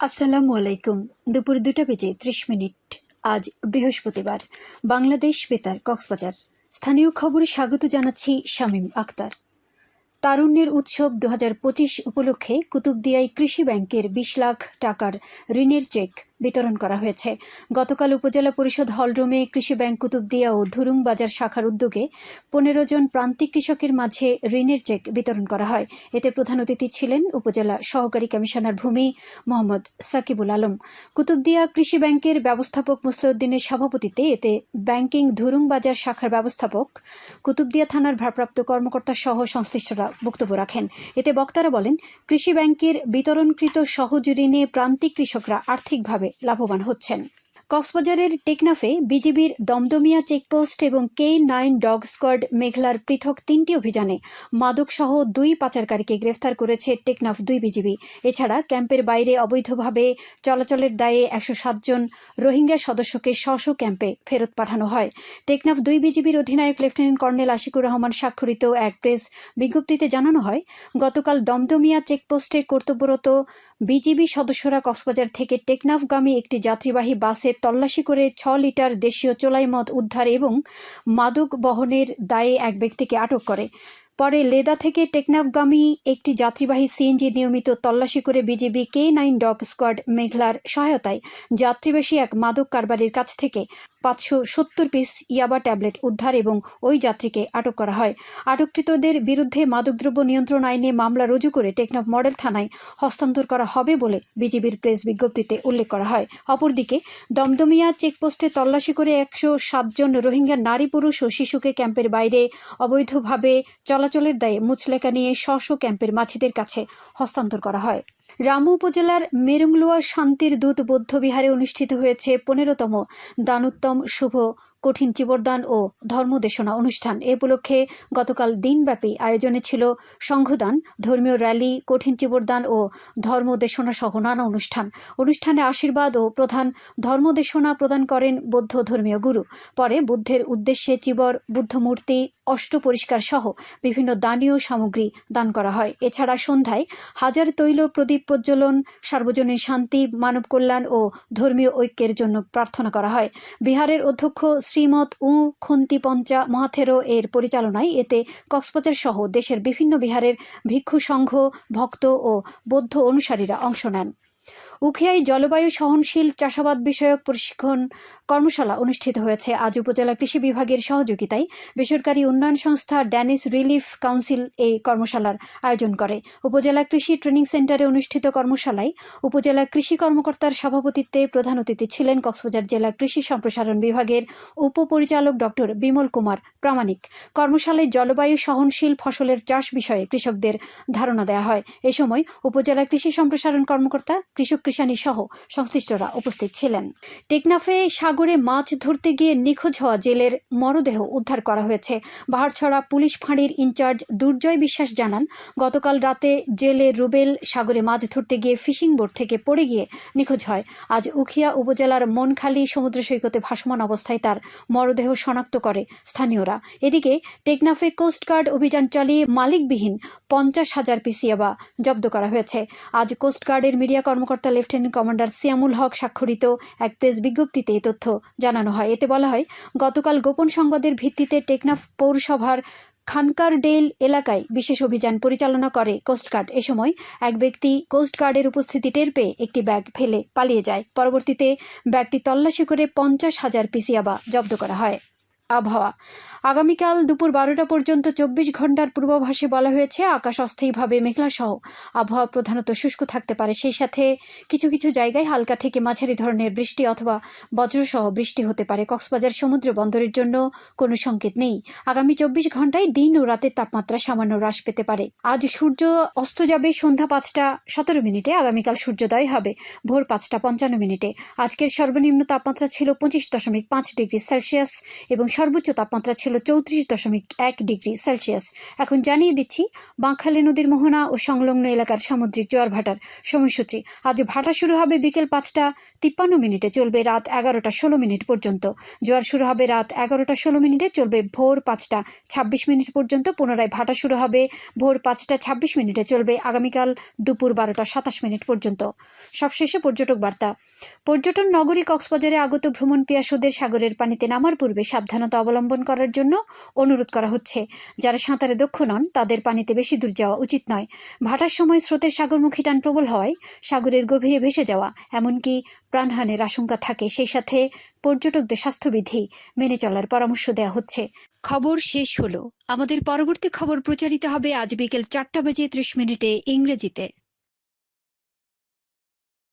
আসসালামু আলাইকুম। দুপুর দুটা বেজে ত্রিশ মিনিট। আজ বৃহস্পতিবার। বাংলাদেশ বেতার, কক্সবাজার। স্থানীয় খবরে স্বাগত জানাচ্ছি শামীম আক্তার। তারুণ্যের উৎসব দু হাজার পঁচিশ উপলক্ষে কুতুবদিয়ায় কৃষি ব্যাংকের বিশ লাখ টাকার ঋণের চেক। বিতরণ করা হয়েছে। গতকাল উপজেলা পরিষদ হলরুমে কৃষি ব্যাংক কুতুবদিয়া ও ধুরুং বাজার শাখার উদ্যোগে পনেরো জন প্রান্তিক কৃষকের মাঝে ঋণের চেক বিতরণ করা হয়। এতে প্রধান অতিথি ছিলেন উপজেলা সহকারী কমিশনার ভূমি মোহাম্মদ সাকিবুল আলম। কুতুবদিয়া কৃষি ব্যাংকের ব্যবস্থাপক মুস্তাউদ্দিনের সভাপতিত্বে এতে ব্যাংকিং ধুরুং বাজার শাখার ব্যবস্থাপক, কুতুবদিয়া থানার ভারপ্রাপ্ত কর্মকর্তা সহ সংশ্লিষ্টরা বক্তব্য রাখেন। এতে বক্তারা বলেন, কৃষি ব্যাংকের বিতরণকৃত সহজ ঋণে প্রান্তিক কৃষকরা আর্থিকভাবে লাভবান হচ্ছেন। কক্সবাজারের টেকনাফে বিজিবির দমদমিয়া চেকপোস্ট এবং কে নাইন ডগ স্কোয়াড মেঘলার পৃথক তিনটি অভিযানে মাদকসহ দুই পাচারকারীকে গ্রেফতার করেছে টেকনাফ দুই বিজিবি। এছাড়া ক্যাম্পের বাইরে অবৈধভাবে চলাচলের দায়ে একশো সাতজন রোহিঙ্গা সদস্যকে স্ব ক্যাম্পে ফেরত পাঠানো হয়। টেকনাফ দুই বিজিবির অধিনায়ক লেফটেন্যান্ট কর্নেল আশিকুর রহমান স্বাক্ষরিত এক প্রেস বিজ্ঞপ্তিতে জানানো হয়, গতকাল দমদমিয়া চেকপোস্টে কর্তব্যরত বিজিবি সদস্যরা কক্সবাজার থেকে টেকনাফগামী একটি যাত্রীবাহী বাসে তল্লাশি করে ছ লিটার দেশীয় চোলাই মদ উদ্ধার এবং মাদক বহনের দায়ে এক ব্যক্তিকে আটক করে। পরে লেদা থেকে টেকনাফগামী একটি যাত্রীবাহী সিএনজি নিয়মিত তল্লাশি করে BGB K nine dog squad মেঘলার সহায়তায় যাত্রীবাসী এক মাদক কারবারির কাছ থেকে পাঁচশো সত্তর পিস ইয়াবা ট্যাবলেট উদ্ধার এবং ওই যাত্রীকে আটক করা হয়। আটককৃতদের বিরুদ্ধে মাদকদ্রব্য নিয়ন্ত্রণ আইনে মামলা রুজু করে টেকনাফ মডেল থানায় হস্তান্তর করা হবে বলে বিজিবির প্রেস বিজ্ঞপ্তিতে উল্লেখ করা হয়। অপরদিকে, দমদমিয়া চেকপোস্টে তল্লাশি করে একশো সাতজন রোহিঙ্গা নারী পুরুষ ও শিশুকে ক্যাম্পের বাইরে অবৈধভাবে চলাচলের দায়ে মুচলেকা নিয়ে স্ব ক্যাম্পের মাছিদের কাছে হস্তান্তর করা হয়। রামু উপজেলার মেরুংলুয়া শান্তির দূত বৌদ্ধ বিহারে অনুষ্ঠিত হয়েছে পনেরোতম দানোত্তম শুভ কঠিন চিবরদান ও ধর্মদেশনা অনুষ্ঠান। এ উপলক্ষে গতকাল দিনব্যাপী আয়োজনে ছিল সংঘদান, ধর্মীয় র্যালি, কঠিন চিবরদান ও ধর্মদেশনা সহ নানা অনুষ্ঠান। অনুষ্ঠানে আশীর্বাদ ও প্রধান ধর্মদেশনা প্রদান করেন বৌদ্ধ ধর্মীয় গুরু। পরে বুদ্ধের উদ্দেশ্যে চিবর বুদ্ধমূর্তি অষ্ট পরিষ্কার সহ বিভিন্ন দানীয় সামগ্রী দান করা হয়। এছাড়া সন্ধ্যায় হাজার তৈল প্রদীপ প্রজ্বলন, সার্বজনীন শান্তি, মানব কল্যাণ ও ধর্মীয় ঐক্যের জন্য প্রার্থনা করা হয়। বিহারের অধ্যক্ষ শ্রীমৎ উ খুন্তি পঞ্চা মহাথেরো এর পরিচালনায় এতে কক্সবাজার সহ দেশের বিভিন্ন বিহারের ভিক্ষু সংঘ, ভক্ত ও বৌদ্ধ অনুসারীরা অংশ নেন। উখিয়ায় জলবায়ু সহনশীল চাষাবাদ বিষয়ক প্রশিক্ষণ কর্মশালা অনুষ্ঠিত হয়েছে। আজ উপজেলা কৃষি বিভাগের সহযোগিতায় বেসরকারি উন্নয়ন সংস্থা ড্যানিস রিলিফ কাউন্সিল এই কর্মশালার আয়োজন করে। উপজেলা কৃষি ট্রেনিং সেন্টারে অনুষ্ঠিত কর্মশালায় উপজেলা কৃষি কর্মকর্তার সভাপতিত্বে প্রধান অতিথি ছিলেন কক্সবাজার জেলা কৃষি সম্প্রসারণ বিভাগের উপপরিচালক ডক্টর বিমল কুমার প্রামাণিক। কর্মশালায় জলবায়ু সহনশীল ফসলের চাষ বিষয়ে কৃষকদের ধারণা দেওয়া হয়। এ সময় উপজেলা কৃষি সম্প্রসারণ কর্মকর্তা, কৃষক কৃষানি সহ সংশ্লিষ্টরা উপস্থিত ছিলেন। টেকনাফে সাগরে মাছ ধরতে গিয়ে নিখোঁজ হওয়া জেলের মরদেহ উদ্ধার করা হয়েছে। বাহারছড়া পুলিশ ফাঁড়ির ইনচার্জ দুর্জয় বিশ্বাস জানান, গতকাল রাতে জেলে রুবেল সাগরে মাছ ধরতে গিয়ে ফিশিং বোট থেকে পড়ে গিয়ে নিখোঁজ হয়। আজ উখিয়া উপজেলার মনখালী সমুদ্র সৈকতে ভাসমান অবস্থায় তার মরদেহ শনাক্ত করে স্থানীয়রা। এদিকে টেকনাফে কোস্টগার্ড অভিযান চালিয়ে মালিকবিহীন পঞ্চাশ হাজার পিসিয়াবা জব্দ করা হয়েছে। আজ কোস্টগার্ডের মিডিয়া কর্মকর্তা লেফটেন্যান্ট কমান্ডার সিয়ামুল হক স্বাক্ষরিত এক প্রেস বিজ্ঞপ্তিতে এই তথ্য জানানো হয়। এতে বলা হয়, গতকাল গোপন সংবাদের ভিত্তিতে টেকনাফ পৌরসভার খানকার খানকারডেল এলাকায় বিশেষ অভিযান পরিচালনা করে কোস্টগার্ড এ সময় এক ব্যক্তি কোস্টগার্ডের উপস্থিতি টের পেয়ে একটি ব্যাগ ফেলে পালিয়ে যায়। পরবর্তীতে ব্যাগটি তল্লাশি করে পঞ্চাশ হাজার পিসিয়াবা জব্দ করা হয়। আবহাওয়া। আগামীকাল দুপুর বারোটা পর্যন্ত চব্বিশ ঘণ্টার পূর্বাভাসে বলা হয়েছে, আকাশ অস্থায়ীভাবে মেঘলা সহ আবহাওয়া প্রধানত শুষ্ক থাকতে পারে, সেই সাথে কিছু কিছু জায়গায় হালকা থেকে মাঝারি ধরনের বৃষ্টি অথবা বজ্রসহ বৃষ্টি হতে পারে। কক্সবাজার সমুদ্র বন্দরের জন্য কোনো সংকেত নেই। আগামী চব্বিশ ঘন্টায় দিন ও রাতের তাপমাত্রা সামান্য হ্রাস পেতে পারে। আজ সূর্য অস্ত যাবে সন্ধ্যা পাঁচটা সতেরো মিনিটে, আগামীকাল সূর্যোদয় হবে ভোর পাঁচটা পঞ্চান্ন মিনিটে। আজকের সর্বনিম্ন তাপমাত্রা ছিল পঁচিশ দশমিক পাঁচ ডিগ্রি সেলসিয়াস এবং সর্বোচ্চ তাপমাত্রা ছিল চৌত্রিশ দশমিক এক ডিগ্রি সেলসিয়াস। এখন জানিয়ে দিচ্ছি বাঁকখালী নদীর মোহনা ও সংলগ্ন এলাকার সামুদ্রিক জোয়ার ভাটার সময়সূচি। আজ ভাটা শুরু হবে বিকেল পাঁচটা তিপ্পান্ন মিনিটে চলবে রাত এগারোটা ষোলো মিনিট পর্যন্ত। জোয়ার শুরু হবে রাত এগারোটা ষোলো মিনিটে, চলবে ভোর পাঁচটা ছাব্বিশ মিনিট পর্যন্ত। পুনরায় ভাটা শুরু হবে ভোর পাঁচটা ছাব্বিশ মিনিটে, চলবে আগামীকাল দুপুর বারোটা সাতাশ মিনিট পর্যন্ত। সবশেষে পর্যটক বার্তা। পর্যটন নগরী কক্সবাজারে আগত ভ্রমণ পিয়াসুদের সাগরের পানিতে নামার পূর্বে সাবধানতা অবলম্বন করার জন্য অনুরোধ করা হচ্ছে। যারা সাঁতারে দক্ষ নন, তাদের পানিতে বেশি দূর যাওয়া উচিত নয়। ভাটার সময় স্রোতের সাগরমুখী টান প্রবল হওয়ায় সাগরের গভীরে ভেসে যাওয়া, এমনকি প্রাণহানির আশঙ্কা থাকে। সেই সাথে পর্যটকদের স্বাস্থ্যবিধি মেনে চলার পরামর্শ দেওয়া হচ্ছে। খবর শেষ হলো। আমাদের পরবর্তী খবর প্রচারিত হবে আজ বিকেল চারটা বাজে ত্রিশ মিনিটে ইংরেজিতে।